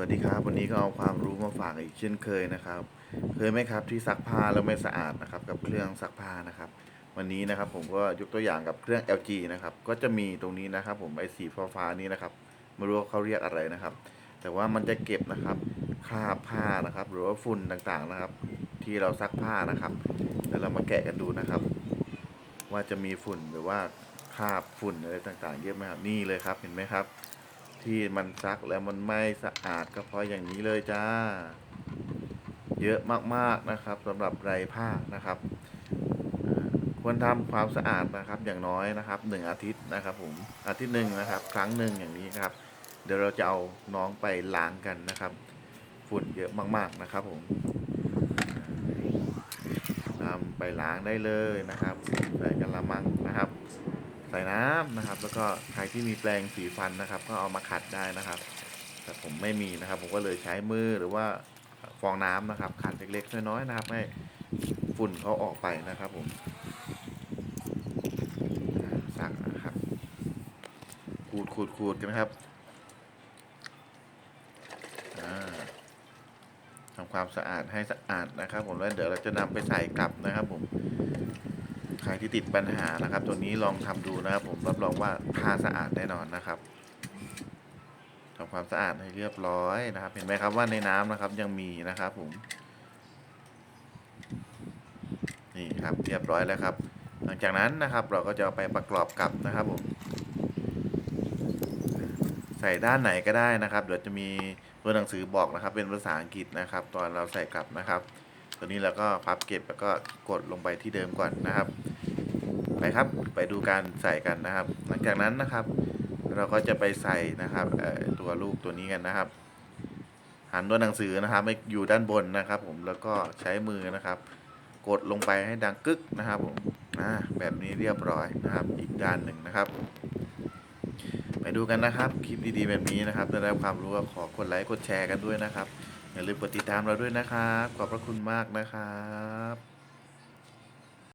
วัสดีครับ วันนี้ก็เอาความรู้มาฝากอีกเช่นเคยนะครับ เคยไหมครับที่ซักผ้าแล้วไม่สะอาดนะครับ กับเครื่องซักผ้านะครับ วันนี้นะครับผมก็ยกตัวอย่างกับเครื่อง LG นะครับ ก็จะมีตรงนี้นะครับ ผมไอ้สีฟ้านี้นะครับไม่รู้ว่าเขาเรียกอะไรนะครับ แต่ว่ามันจะเก็บนะครับคราบผ้านะครับ หรือว่าฝุ่นต่างๆนะครับ ที่เราซักผ้านะครับเดี๋ยวเรามาแกะกันดูนะครับ ว่าจะมีฝุ่นหรือว่าคราบฝุ่นอะไรต่างๆ เยอะไหมครับนี่เลยครับเห็นไหมครับ ที่มันซักแล้วมันไม่สะอาดก็เพราะอย่างนี้เลยจ้า เยอะมากๆนะครับสำหรับไรผ้านะครับ ควรทำความสะอาดนะครับอย่างน้อยนะครับหนึ่งอาทิตย์นะครับ ผมอาทิตย์หนึ่งนะครับ ครั้งหนึ่งอย่างนี้ครับ เดี๋ยวเราจะเอาน้องไปล้างกันนะครับ ฝุ่นเยอะมากๆนะครับ ผมนำไปล้างได้เลยนะครับใส่กระมันะครับ ใส่น้ำนะครับ แล้วก็ใครที่มีแปรงสีฟันนะครับ ก็เอามาขัดได้นะครับ แต่ผมไม่มีนะครับ ผมก็เลยใช้มือหรือว่าฟองน้ำนะครับ ขัดเล็กๆน้อยๆนะครับ ให้ฝุ่นเขาออกไปนะครับผมอ่าสั่งนะครับขูดขูดขูดกันนะครับทำความสะอาดให้สะอาดนะครับ ผมแล้วเดี๋ยวเราจะนำไปใส่กลับนะครับผม รที่ติดปัญหานะครับ ตัวนี้ลองทำดูนะครับ ผมรับรองว่าผ้าสะอาดแน่นอนนะครับทำความสะอาดให้เรียบร้อยนะครับ เห็นไหมครับว่าในน้ำนะครับยังมีนะครับ ผม นี่ครับเรียบร้อยแล้วครับ หลังจากนั้นนะครับ เราก็จะไปประกอบกับนะครับผมใส่ด้านไหนก็ได้นะครับ เดี๋ยวจะมีตัวหนังสือบอกนะครับ เป็นภาษาอังกฤษนะครับ ตอนเราใส่กลับนะครับ ตัวนี้เราก็พับเก็บแล้วก็กดลงไปที่เดิมก่อนนะครับ ไปครับ ไปดูการใส่กันนะครับ หลังจากนั้นนะครับ เราก็จะไปใส่นะครับเอ่อตัวลูกตัวนี้กันนะครับ หันตัวหนังสือนะครับให้อยู่ด้านบนนะครับ ผมแล้วก็ใช้มือนะครับ กดลงไปให้ดังกึกนะครับผมอ่าแบบนี้เรียบร้อยนะครับ อีกด้านหนึ่งนะครับ ไปดูกันนะครับ คลิปดีๆแบบนี้นะครับถ้าได้ความรู้ก็ขอกดไลค์กดแชร์กันด้วยนะครับอย่าลืมกดติดตามเราด้วยนะครับ ขอบพระคุณมากนะครับ